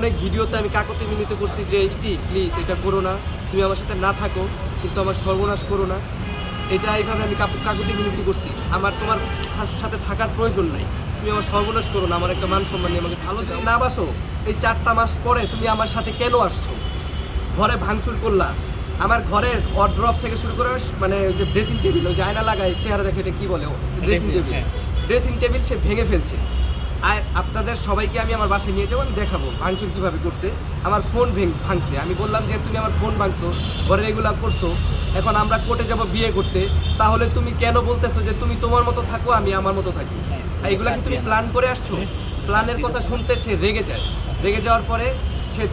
অনেক ভিডিওতে আমি কাকতি মিনিতে করছি যে ইতি প্লিজ এটা করো না। তুমি আমার সাথে না থাকো কিন্তু আমার সর্বনাশ করো না। এটা এইভাবে আমি কাকু- কাকুতি মিনতি করছি। আমার তোমার সাথে থাকার প্রয়োজন নাই। তুমি আমার সর্বনাশ করো না আমার একটা মান সম্মান নিয়ে আমাকে ভালো না বাসো। এই চারটা মাস পরে তুমি আমার সাথে কেন আসছো? ঘরে ভাঙচুর করলা। আমার ঘরের অড্রপ থেকে শুরু করে মানে যে ড্রেসিং টেবিল ওই যে আয়না লাগায় চেহারা দেখে এটা কি বলে ড্রেসিং টেবিল। ড্রেসিং টেবিল সে ভেঙে ফেলছে। আর আপনাদের সবাইকে আমি আমার বাসায় নিয়ে যাব আমি দেখাবো ভাঙচুর কীভাবে করছে। আমার ফোন ভেঙ ভাঙছে। আমি বললাম যে তুমি আমার ফোন ভাঙছো ঘরে এগুলা করছ এখন আমরা কোর্টে যাব বিয়ে করতে। তাহলে তুমি কেন বলতেছো যে তুমি তোমার মতো থাকো আমি আমার মতো থাকি? আর এগুলা কি তুমি প্ল্যান করে আসছো? প্ল্যানের কথা শুনতে সে রেগে যায়। রেগে যাওয়ার পরে সে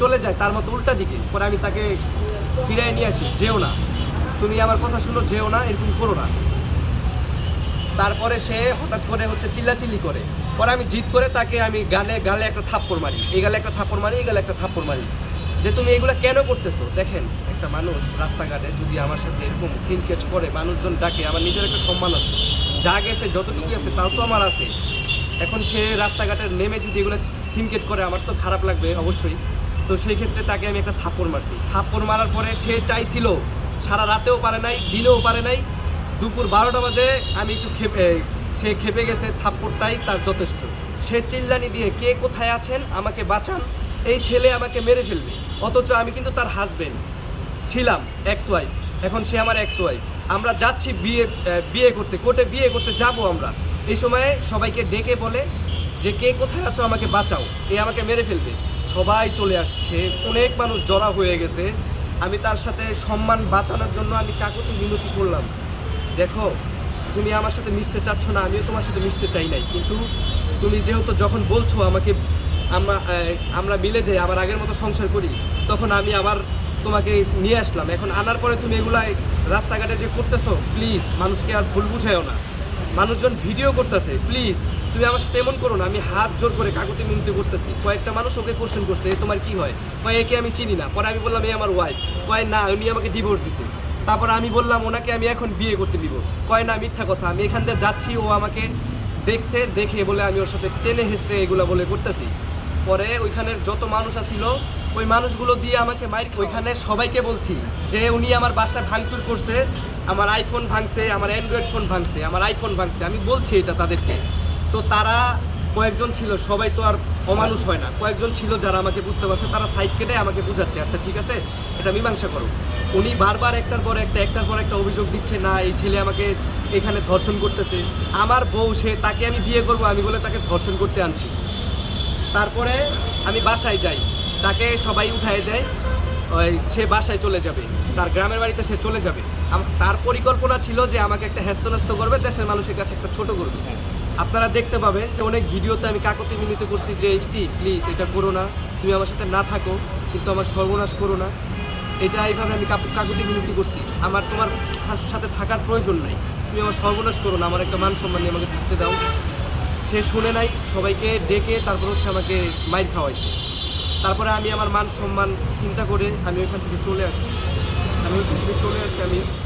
চলে যায় তার মতো উল্টা দিকে। পরে আমি তাকে ফিরিয়ে নিয়ে আসি যেও না। তুমি আমার কথা শুনো যেও না এরকম করো না। তারপরে সে হঠাৎ করে হচ্ছে চিল্লাচিল্লি করে। পরে আমি জিদ করে তাকে আমি গালে গালে একটা থাপ্পড় মারি। এই গালে একটা থাপ্পড় মারি, এই গালে একটা থাপ্পড় মারি। যে তুমি এগুলো কেন করতেছো? দেখেন, একটা মানুষ রাস্তাঘাটে যদি আমার সাথে এরকম সিনকেচ করে, মানুষজন ডাকে, আমার নিজের একটা সম্মান আছে। যা গেছে যতটুকু আছে, তাও তো আমার আছে। এখন সে রাস্তাঘাটে নেমে যদি এগুলো সিনকেট করে, আমার তো খারাপ লাগবে অবশ্যই। তো সেই ক্ষেত্রে তাকে আমি একটা থাপ্পড় মারছি। থাপ্পড় মারার পরে সে চাইছিল, সারা রাতেও পারে নাই, দিনেও পারে নাই দুপুর বারোটা বাজে, আমি একটু খেপে সে খেপে গেছে, থাপ্পড়টাই তার যথেষ্ট। সে চিল্লানি দিয়ে, কে কোথায় আছেন? আমাকে বাঁচান। এই ছেলে আমাকে মেরে ফেলবে। অথচ আমি কিন্তু তার হাজবেন্ড ছিলাম এক্স ওয়াইফ এখন সে আমার এক্স ওয়াইফ আমরা যাচ্ছি বিয়ে বিয়ে করতে। কোর্টে বিয়ে করতে যাব আমরা। এই সময়ে সবাইকে ডেকে বলে যে, কে কোথায় আছো? আমাকে বাঁচাও। এ আমাকে মেরে ফেলবে। সবাই চলে আসছে। অনেক মানুষ জড়া হয়ে গেছে। আমি তার সাথে সম্মান বাঁচানোর জন্য আমি কাকুতি মিনতি করলাম। দেখো, তুমি আমার সাথে মিশতে চাচ্ছ না, আমিও তোমার সাথে মিশতে চাই নাই। কিন্তু তুমি যেহেতু যখন বলছো আমাকে, আমরা আমরা মিলে যাই আবার আগের মতো সংসার করি, তখন আমি আবার তোমাকে নিয়ে আসলাম। এখন আনার পরে তুমি এগুলাই রাস্তাঘাটে যে করতেছো প্লিজ মানুষকে আর ভুল বুঝাইও না। মানুষজন ভিডিও করতেছে প্লিজ তুমি আমার সাথে এমন করো না, আমি হাত জোর করে কাকুতি মিনতি করতেছি। কয়েকটা মানুষ ওকে কোশ্চেন করছে তোমার কি হয়? কয়, একে আমি চিনি না। পরে আমি বললাম এই আমার ওয়াইফ কয়, না, উনি আমাকে ডিভোর্স দিছে। তারপর আমি বললাম, ওনাকে আমি এখন বিয়ে করতে দিব। কয়, না, মিথ্যা কথা। আমি এখান থেকে যাচ্ছি, ও আমাকে দেখছে, দেখে বলে আমি ওর সাথে টেনে হেসড়ে এগুলো বলে করতেছি। পরে ওইখানের যত মানুষ আছিল, ওই মানুষগুলো দিয়ে আমাকে মাইর ওইখানে সবাইকে বলছি যে, উনি আমার বাসায় ভাঙচুর করছে, আমার আইফোন ভাঙছে, আমার অ্যান্ড্রয়েড ফোন ভাঙছে, আমার আইফোন ভাঙছে। আমি বলছি এটা তাদেরকে। তো তারা কয়েকজন ছিল, সবাই তো আর অমানুষ হয় না। কয়েকজন ছিল যারা আমাকে বুঝতে পারছে, তারা সাইড কেটে আমাকে বুঝাচ্ছে। আচ্ছা ঠিক আছে? এটা মীমাংসা করো। উনি বারবার একটার পর একটা, একটার পর একটা অভিযোগ দিচ্ছে, না, এই ছেলে আমাকে এখানে ধর্ষণ করতেছে। আমার বউ, সে তাকে আমি বিয়ে করব, আমি বলে তাকে ধর্ষণ করতে আনছি। তারপরে আমি বাসায় যাই। তাকে সবাই উঠায় দেয়, ওই সে বাসায় চলে যাবে। তার গ্রামের বাড়িতে সে চলে যাবে। তার পরিকল্পনা ছিল যে আমাকে একটা হ্যাস্তন্যস্ত করবে, দেশের মানুষের কাছে একটা ছোট করবে। আপনারা দেখতে পাবেন যে অনেক ভিডিওতে আমি কাকতি মিনতি করছি যে, ইতি প্লিজ এটা করো না। তুমি আমার সাথে না থাকো, কিন্তু আমার সর্বনাশ করো না। এটা এইভাবে আমি কাকু- কাকুতি মিনতি করছি। আমার তোমার সাথে থাকার প্রয়োজন নাই। তুমি আমার সর্বনাশ করো না, আমার একটা মান সম্মান নিয়ে আমাকে থাকতে দাও। সে শুনে নাই, সবাইকে ডেকে তারপর হচ্ছে আমাকে মাইর খাওয়াইছে। তারপরে আমি আমার মান সম্মান চিন্তা করে আমি ওইখান থেকে চলে আসছি। আমি ওইখান থেকে চলে আসি আমি